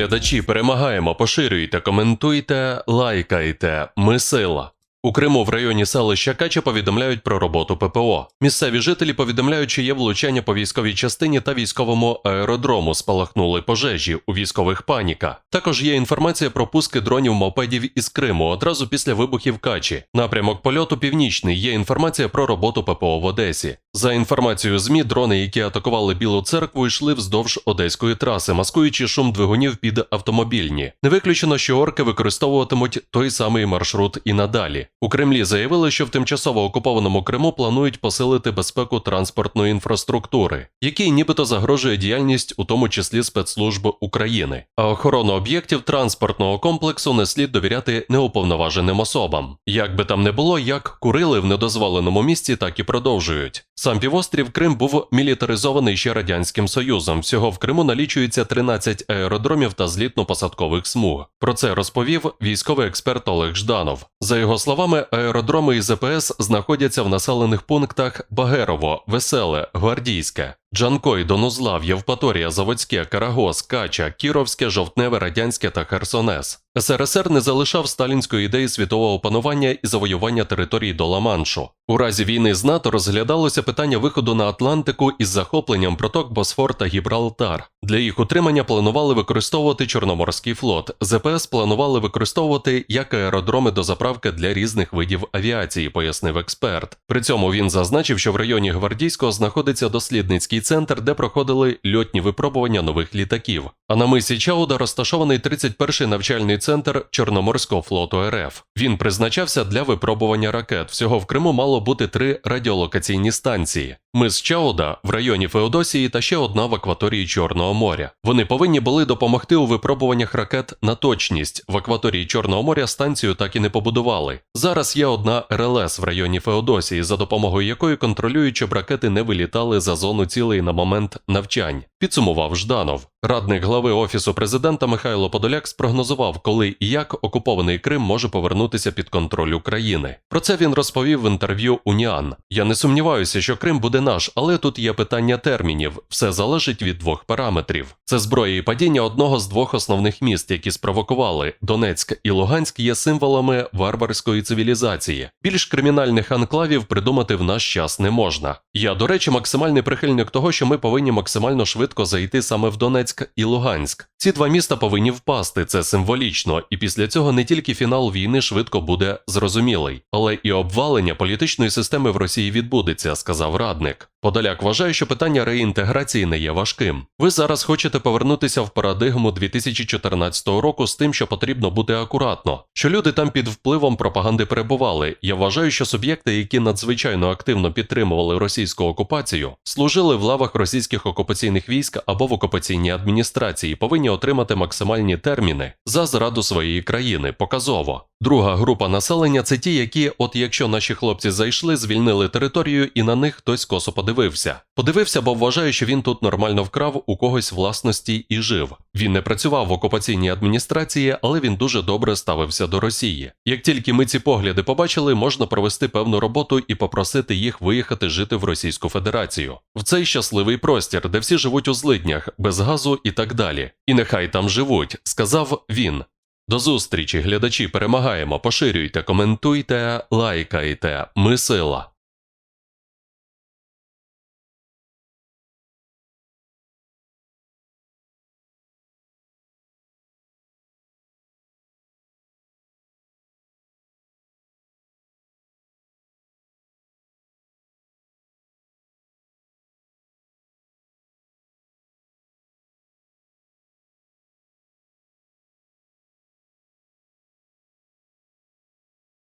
Глядачі, перемагаємо, поширюйте, коментуйте, лайкайте. Ми сила. У Криму в районі селища Кача повідомляють про роботу ППО. Місцеві жителі повідомляють, що є влучання по військовій частині та військовому аеродрому. Спалахнули пожежі, у військових паніка. Також є інформація про пуски дронів мопедів із Криму одразу після вибухів Качі. Напрямок польоту північний. Є інформація про роботу ППО в Одесі. За інформацією ЗМІ, дрони, які атакували Білу церкву, йшли вздовж одеської траси, маскуючи шум двигунів під автомобільні. Не виключено, що орки використовуватимуть той самий маршрут і надалі. У Кремлі заявили, що в тимчасово окупованому Криму планують посилити безпеку транспортної інфраструктури, якій нібито загрожує діяльність, у тому числі спецслужб України. А охорону об'єктів транспортного комплексу не слід довіряти неуповноваженим особам. Як би там не було, як курили в недозволеному місці, так і продовжують. Сам півострів Крим був мілітаризований ще радянським союзом. Всього в Криму налічується 13 аеродромів та злітно-посадкових смуг. Про це розповів військовий експерт Олег Жданов. За його словами, аеродроми і ЗПС знаходяться в населених пунктах Багерово, Веселе, Гвардійське. Джанкой, Донузлав, Євпаторія, Заводське, Карагос, Кача, Кіровське, Жовтневе, Радянське та Херсонес. СРСР не залишав сталінської ідеї світового панування і завоювання територій до Ла-Маншу. У разі війни з НАТО розглядалося питання виходу на Атлантику із захопленням проток Босфор та Гібралтар. Для їх утримання планували використовувати Чорноморський флот. ЗПС планували використовувати як аеродроми до заправки для різних видів авіації, пояснив експерт. При цьому він зазначив, що в районі Гвардійського знаходиться дослідницький центр, де проходили льотні випробування нових літаків. А на мисі Чауда розташований 31-й навчальний центр Чорноморського флоту РФ. Він призначався для випробування ракет. Всього в Криму мало бути три радіолокаційні станції. Мис Чауда в районі Феодосії та ще одна в акваторії Чорного моря. Вони повинні були допомогти у випробуваннях ракет на точність. В акваторії Чорного моря станцію так і не побудували. Зараз є одна РЛС в районі Феодосії, за допомогою якої контролюють, щоб ракети не вилітали за зону цілей на момент навчань. Підсумував Жданов. Радник глави офісу президента Михайло Подоляк спрогнозував, коли і як окупований Крим може повернутися під контроль України. Про це він розповів в інтерв'ю Уніан. Я не сумніваюся, що Крим буде наш, але тут є питання термінів. Все залежить від двох параметрів. Це зброя і падіння одного з двох основних міст, які спровокували Донецьк і Луганськ є символами варварської цивілізації. Більш кримінальних анклавів придумати в наш час не можна. Я, до речі, максимальний прихильник того, що ми повинні максимально швидко зайти саме в Донецьк і Луганськ. Ці два міста повинні впасти, це символічно, і після цього не тільки фінал війни швидко буде зрозумілий, але і обвалення політичної системи в Росії відбудеться, сказав радник. Подоляк вважає, що питання реінтеграції не є важким. Ви зараз хочете повернутися в парадигму 2014 року з тим, що потрібно бути акуратно, що люди там під впливом пропаганди перебували. Я вважаю, що суб'єкти, які надзвичайно активно підтримували російську окупацію, служили в лавах російських окупаційних військ або в окупаційній адміністрації, повинні отримати максимальні терміни за зраду своєї країни. Показово. Друга група населення це ті, які, от якщо наші хлопці зайшли, звільнили територію і на них хтось косо подивився. Подивився, бо вважає, що він тут нормально вкрав у когось власності і жив. Він не працював в окупаційній адміністрації, але він дуже добре ставився до Росії. Як тільки ми ці погляди побачили, можна провести певну роботу і попросити їх виїхати жити в Російську Федерацію, в цей щасливий простір, де всі живуть у злиднях, без газу і так далі. І нехай там живуть, сказав він. До зустрічі, глядачі, перемагаємо, поширюйте, коментуйте, лайкайте. Ми сила.